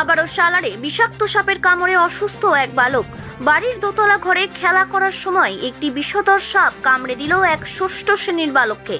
আবারও সালারে বিষাক্ত সাপের কামড়ে অসুস্থ এক বালক। বাড়ির দোতলা ঘরে খেলা করার সময় একটি বিষধর সাপ কামড়ে দিল এক ষষ্ঠ শ্রেণির বালককে।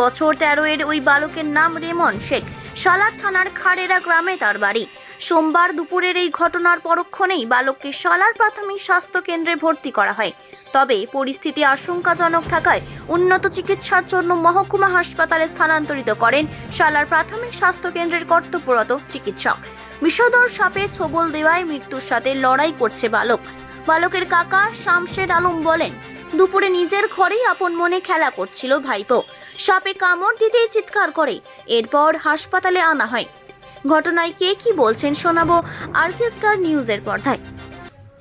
বছর তেরো এর ওই বালকের নাম রেমন শেখ। সালার থানার খাড়েরা গ্রামে তার বাড়ি। সোমবার দুপুরের এই ঘটনার পরক্ষণেই বালককে সালার প্রাথমিক স্বাস্থ্য কেন্দ্রে ভর্তি করা হয়। তবে পরিস্থিতি আশঙ্কাজনক থাকায় উন্নত চিকিৎসার জন্য মহকুমা হাসপাতালে স্থানান্তরিত করেন সালার প্রাথমিক স্বাস্থ্য কেন্দ্রের কর্তব্যরত চিকিৎসক। বিষধর সাপে ছোবল দেওয়ায় মৃত্যুর সাথে লড়াই করছে বালক। বালকের কাকা শামশের আলম বলেন দুপুরে নিজের ঘরেই আপন মনে খেলা করছিল ভাইপো। সাপে কামড় দিতেই চিৎকার করে এরপর হাসপাতালে আনা হয়। ঘটনায় কে কি বলছেন শোনাবো আর্কেস্টার নিউজের পর্দায়।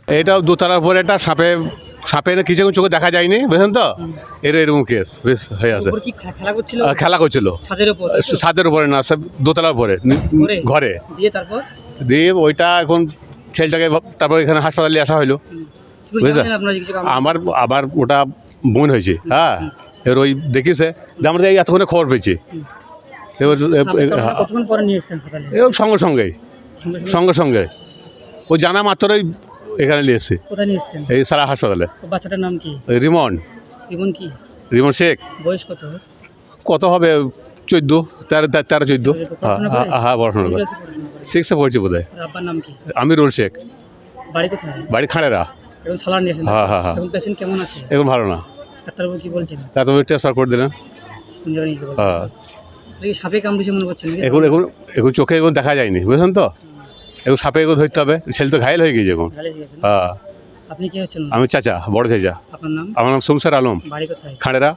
এটাও দোতলার উপরে একটা সাপে সাপের কিছু চোখে দেখা যায়নি বুঝলেন তো? এর এরকম কেস বেশ হয়ে আছে। উপর কি খেলা করছিল? খেলা করছিল। ছাদের উপর। ছাদের উপরে না সব দোতলার নি- ঘরে? ঘরে। দিয়ে তারপর? দিয়ে ওইটা এখন ছেলেটাকে তারপর এখানে হাসপাতালে আসা হলো কাম- আমার আবার ওটা বোন হয়েছে হ্যাঁ? এর ওই দেখিছে যে আমরা এই এতক্ষণে খবর পেয়েছি। এবার এবার সঙ্গে সঙ্গে সঙ্গে সঙ্গে? ও জানা মাত্রই এখানে নিয়ে এসেছি। এই সারা হাসপাতালে। বাচ্চাটার নাম কি? ওই রিমন। কি? রিমন শেখ। বয়স কত? কত হবে? চোদ্দ তেরো তেরো চোদ্দ? হ্যাঁ পড়াশোনা করে? পড়াশোনা করে? সিক্সে পড়ছি বোধ হয় নাম কি? আমি রুল শেখ। বাড়ি কোথায়? বাড়ি খাড়েরা এখন হ্যাঁ হ্যাঁ হ্যাঁ। এখন পেশেন্ট কেমন আছে? এখন ভালো না। ডাক্তারবাবু কি বলছেন? ট্রান্সফার করে দিলেন হ্যাঁ। সাপে কামড়েছে মনে করছেন এখন এখন এখন চোখে এখন দেখা যায়নি বুঝলেন তো? এখন সাপে এখন ধরতে হবে ছেলে তো ঘায়ল হয়ে গেছে এখন। হয়ে গেছেন হ্যাঁ। আপনি কি হচ্ছেন? আমি চাচা বড় চাচা। আপনার নাম? আমার নাম সুমসার আলম। বাড়ি কোথায়? খাড়েরা